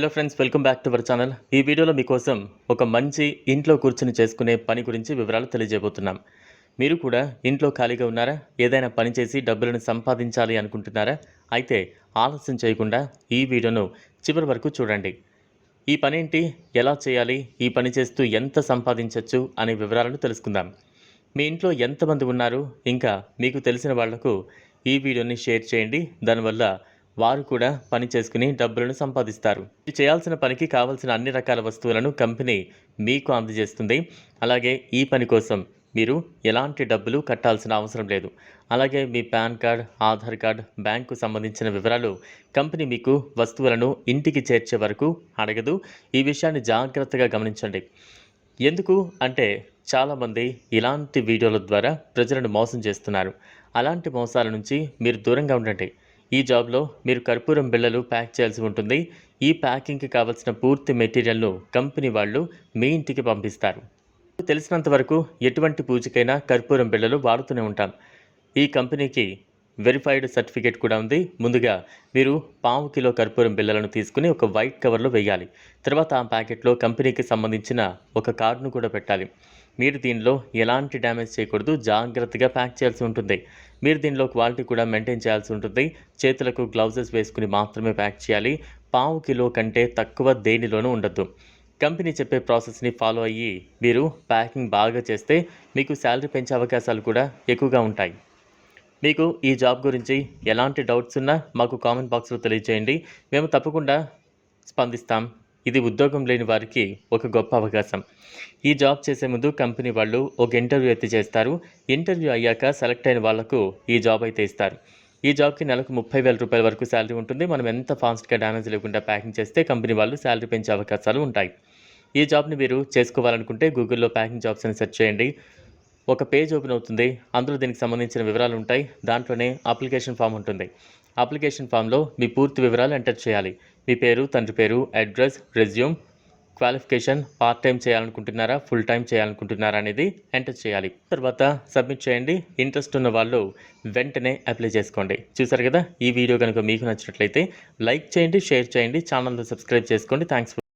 Hello friends welcome back to our channel ఈ వీడియోలో మీకోసం ఒక మంచి ఇంట్లో కూర్చుని చేసుకునే పని గురించి వివరాలు తెలియజేయబోతున్నాం. మీరు కూడా ఇంట్లో ఖాళీగా ఉన్నారా? ఏదైనా పని చేసి డబ్బులను సంపాదించాలి అనుకుంటున్నారా? అయితే ఆలస్యం చేయకుండా ఈ వీడియోను చివరి వరకు చూడండి. ఈ పని ఏంటి ఎలా చేయాలి? ఈ పని చేస్తూ ఎంత సంపాదించవచ్చు అనే వివరాలను తెలుసుకుందాం. మీ ఇంట్లో ఎంతమంది ఉన్నారు? ఇంకా మీకు తెలిసిన వాళ్ళకు ఈ వీడియోని షేర్ చేయండి. దానివల్ల వారు కూడా పని చేసుకుని డబ్బులను సంపాదిస్తారు. ఇది చేయాల్సిన పనికి కావలసిన అన్ని రకాల వస్తువులను కంపెనీ మీకు అందజేస్తుంది. అలాగే ఈ పని కోసం మీరు ఎలాంటి డబ్బులు కట్టాల్సిన అవసరం లేదు. అలాగే మీ pan card Aadhaar card bank సంబంధించిన వివరాలు కంపెనీ మీకు వస్తువులను ఇంటికి చేర్చే వరకు అడగదు. ఈ విషయాన్ని జాగ్రత్తగా గమనించండి. ఎందుకు అంటే చాలామంది ఇలాంటి వీడియోల ద్వారా ప్రజలను మోసం చేస్తున్నారు. అలాంటి మోసాల నుంచి మీరు దూరంగా ఉండండి. ఈ జాబ్లో మీరు కర్పూరం బిళ్ళలు ప్యాక్ చేయాల్సి ఉంటుంది. ఈ ప్యాకింగ్కి కావాల్సిన పూర్తి మెటీరియల్ను కంపెనీ వాళ్ళు మీ ఇంటికి పంపిస్తారు. తెలిసినంత వరకు ఎటువంటి పూజకైనా కర్పూరం బిళ్ళలు వాడుతూనే ఉంటాం. ఈ కంపెనీకి వెరిఫైడ్ సర్టిఫికేట్ కూడా ఉంది. ముందుగా మీరు పావు కిలో కర్పూరం బిళ్ళలను తీసుకుని ఒక వైట్ కవర్లో వేయాలి. తర్వాత ఆ ప్యాకెట్లో కంపెనీకి సంబంధించిన ఒక కార్డును కూడా పెట్టాలి. మీరు దీనిలో ఎలాంటి డ్యామేజ్ చేయకూడదు జాగ్రత్తగా ప్యాక్ చేయాల్సి ఉంటుంది. మీరు దీనిలో క్వాలిటీ కూడా మెయింటైన్ చేయాల్సి ఉంటుంది. చేతులకు గ్లౌజెస్ వేసుకుని మాత్రమే ప్యాక్ చేయాలి. పావు కిలో కంటే తక్కువ దేనిలోనూ ఉండద్దు. కంపెనీ చెప్పే ప్రాసెస్ని ఫాలో అయ్యి మీరు ప్యాకింగ్ బాగా చేస్తే మీకు శాలరీ పెంచే అవకాశాలు కూడా ఎక్కువగా ఉంటాయి. మీకు ఈ జాబ్ గురించి ఎలాంటి డౌట్స్ ఉన్నా మాకు కామెంట్ బాక్స్లో తెలియజేయండి. మేము తప్పకుండా స్పందిస్తాం. ఇది ఉద్యోగం లేని వారికి ఒక గొప్ప అవకాశం. ఈ జాబ్ చేసే ముందు కంపెనీ వాళ్ళు ఒక ఇంటర్వ్యూ అయితే చేస్తారు. ఇంటర్వ్యూ అయ్యాక సెలెక్ట్ అయిన వాళ్ళకు ఈ జాబ్ అయితే ఇస్తారు. ఈ జాబ్కి నెలకు ముప్పై వేల రూపాయల వరకు శాలరీ ఉంటుంది. మనం ఎంత ఫాస్ట్గా డ్యామేజ్ లేకుండా ప్యాకింగ్ చేస్తే కంపెనీ వాళ్ళు శాలరీ పెంచే అవకాశాలు ఉంటాయి. ఈ జాబ్ని మీరు చేసుకోవాలనుకుంటే గూగుల్లో ప్యాకింగ్ జాబ్స్ అని సెర్చ్ చేయండి. ఒక పేజ్ ఓపెన్ అవుతుంది. అందులో దీనికి సంబంధించిన వివరాలు ఉంటాయి. దాంట్లోనే అప్లికేషన్ ఫామ్ ఉంటుంది. అప్లికేషన్ ఫామ్లో మీ పూర్తి వివరాలు ఎంటర్ చేయాలి. మీ పేరు తండ్రి పేరు address resume qualification part time చేయాలనుకుంటున్నారా ఫుల్ టైం చేయాలనుకుంటున్నారా అనేది ఎంటర్ చేయాలి. తర్వాత సబ్మిట్ చేయండి. ఇంట్రెస్ట్ ఉన్న వాళ్ళు వెంటనే అప్లై చేసుకోండి. చూసారు కదా? ఈ వీడియో కనుక మీకు నచ్చినట్లయితే లైక్ చేయండి షేర్ చేయండి ఛానల్ని సబ్స్క్రైబ్ చేసుకోండి. థ్యాంక్స్